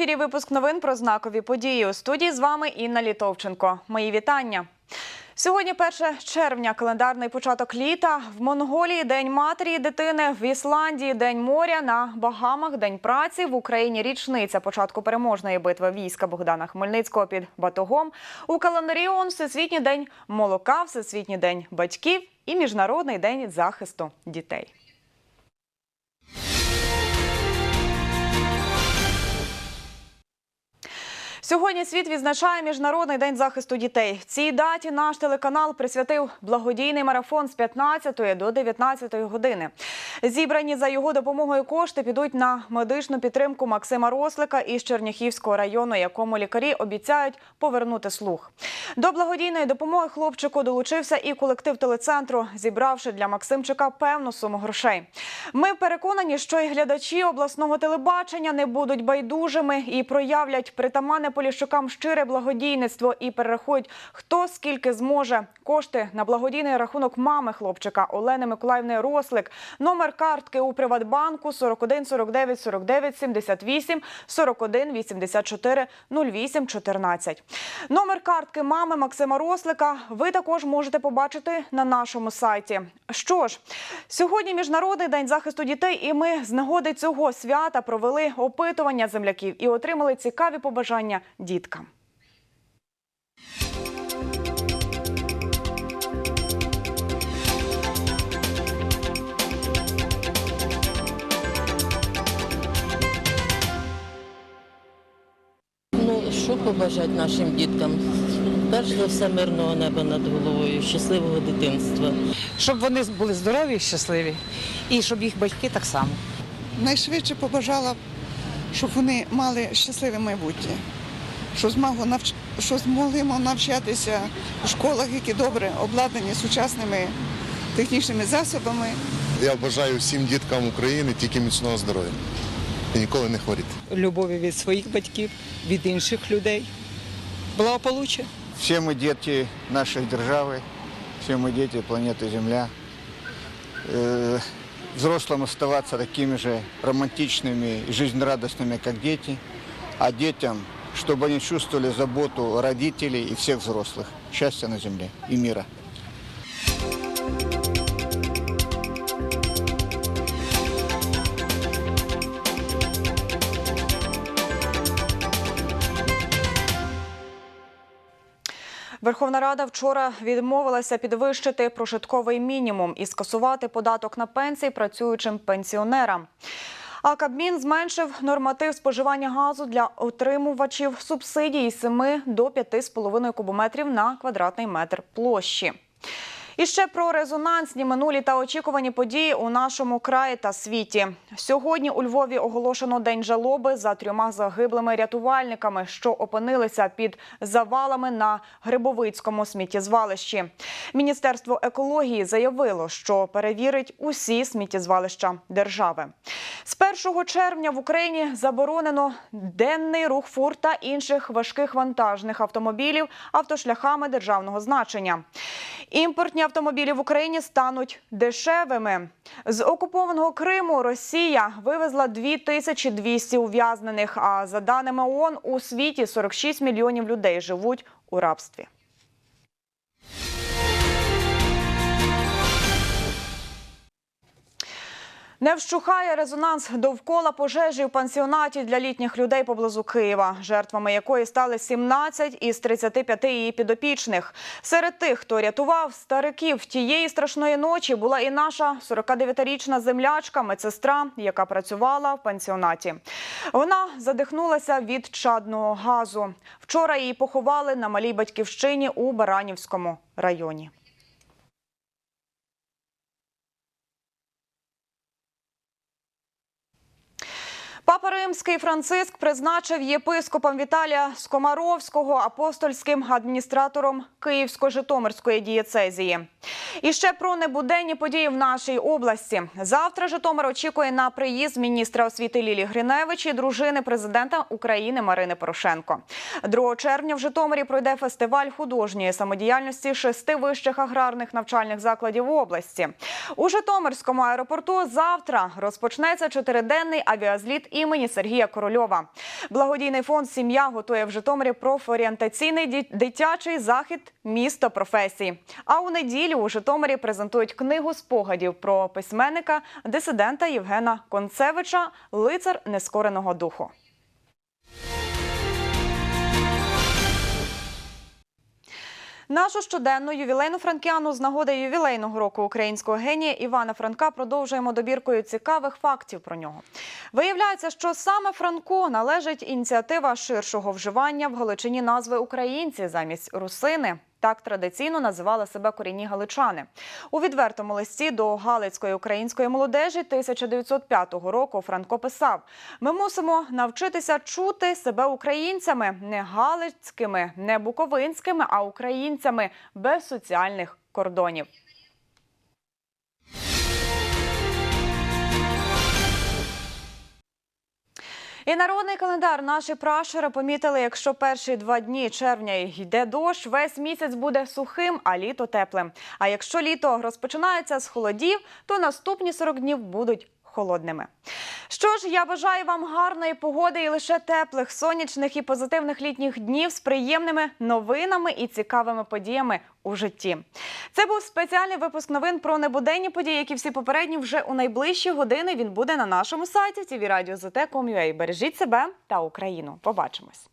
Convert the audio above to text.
ефірі випуск новин про знакові події. У студії з вами Інна Літовченко. Мої вітання. Сьогодні 1 червня, календарний початок літа. В Монголії День матері і дитини, в Ісландії День моря, на Багамах День праці, в Україні річниця початку переможної битви війська Богдана Хмельницького під Батогом. У календарі ООН Всесвітній день молока, Всесвітній день батьків і Міжнародний день захисту дітей. Сьогодні світ відзначає Міжнародний день захисту дітей. Цій даті наш телеканал присвятив благодійний марафон з 15 до 19 години. Зібрані за його допомогою кошти підуть на медичну підтримку Максима Рослика із Черняхівського району, якому лікарі обіцяють повернути слух. До благодійної допомоги хлопчику долучився і колектив телецентру, зібравши для Максимчика певну суму грошей. Ми переконані, що і глядачі обласного телебачення не будуть байдужими і проявлять притаманне Поліщукам щире благодійництво і перерахують, хто скільки зможе. Кошти на благодійний рахунок мами хлопчика Олени Миколаївни Рослик. Номер картки у Приватбанку 41 49 49 78 41 84 08 14. Номер картки мами Максима Рослика ви також можете побачити на нашому сайті. Що ж, сьогодні міжнародний день захисту дітей, і ми з нагоди цього свята провели опитування земляків і отримали цікаві побажання діткам. Ну, що побажати нашим діткам? Перш за все, мирного неба над головою, щасливого дитинства. щоб вони були здорові і щасливі, і щоб їх батьки так само. найшвидше побажала, щоб вони мали щасливе майбутнє, що змогли, навч... що змогли навчатися в школах, які добре обладнані сучасними технічними засобами. Я бажаю всім діткам України тільки міцного здоров'я і ніколи не хворіти. Любові від своїх батьків, від інших людей. Благополуччя. Все мы дети нашей державы, все мы дети планеты Земля. Э, Взрослым оставаться такими же романтичными и жизнерадостными, как дети, а детям, чтобы они чувствовали заботу родителей и всех взрослых. Счастья на земле и мира. Верховна Рада вчора відмовилася підвищити прожитковий мінімум і скасувати податок на пенсії працюючим пенсіонерам. А Кабмін зменшив норматив споживання газу для отримувачів субсидій з 7 до 5,5 кубометрів на квадратний метр площі. І ще про резонансні минулі та очікувані події у нашому краї та світі. Сьогодні у Львові оголошено день жалоби за трьома загиблими рятувальниками, що опинилися під завалами на Грибовицькому сміттєзвалищі. Міністерство екології заявило, що перевірить усі сміттєзвалища держави. З 1 червня в Україні заборонено денний рух фур та інших важких вантажних автомобілів автошляхами державного значення. Імпортні автомобілі в Україні стануть дешевими. З окупованого Криму Росія вивезла 2200 ув'язнених. А за даними ООН, у світі 46 мільйонів людей живуть у рабстві. Не вщухає резонанс довкола пожежі в пансіонаті для літніх людей поблизу Києва, жертвами якої стали 17 із 35 її підопічних. Серед тих, хто рятував стариків тієї страшної ночі, була і наша 49-річна землячка, медсестра, яка працювала в пансіонаті. Вона задихнулася від чадного газу. Вчора її поховали на малій батьківщині у Баранівському районі. Папа Римський Франциск призначив єпископом Віталія Скомаровського апостольським адміністратором Київсько-Житомирської дієцезії. І ще про небуденні події в нашій області. Завтра Житомир очікує на приїзд міністра освіти Лілі Гриневич і дружини президента України Марини Порошенко. 2 червня в Житомирі пройде фестиваль художньої самодіяльності шести вищих аграрних навчальних закладів області. У Житомирському аеропорту завтра розпочнеться чотириденний авіазліт імені Сергія Корольова. Благодійний фонд Сім'я готує в Житомирі профорієнтаційний дитячий захід Місто професії. А у неділю у Житомирі презентують книгу спогадів про письменника дисидента Євгена Концевича Лицар нескореного духу. Нашу щоденну ювілейну франкіану з нагоди ювілейного року українського генія Івана Франка продовжуємо добіркою цікавих фактів про нього. Виявляється, що саме Франку належить ініціатива ширшого вживання в Галичині назви українці замість русини. Так традиційно називали себе корінні галичани. У відвертому листі до Галицької української молодежі 1905 року Франко писав: ми мусимо навчитися чути себе українцями, не галицькими, не буковинськими, а українцями без соціальних кордонів. І народний календар наші прашери помітили, якщо перші два дні червня йде дощ, весь місяць буде сухим, а літо теплим. А якщо літо розпочинається з холодів, то наступні 40 днів будуть холодними. Що ж, я бажаю вам гарної погоди і лише теплих, сонячних і позитивних літніх днів з приємними новинами і цікавими подіями у житті. Це був спеціальний випуск новин про небуденні події, які всі попередні вже у найближчі години. Він буде на нашому сайті tvradio.zt.com.ua. Бережіть себе та Україну. Побачимось.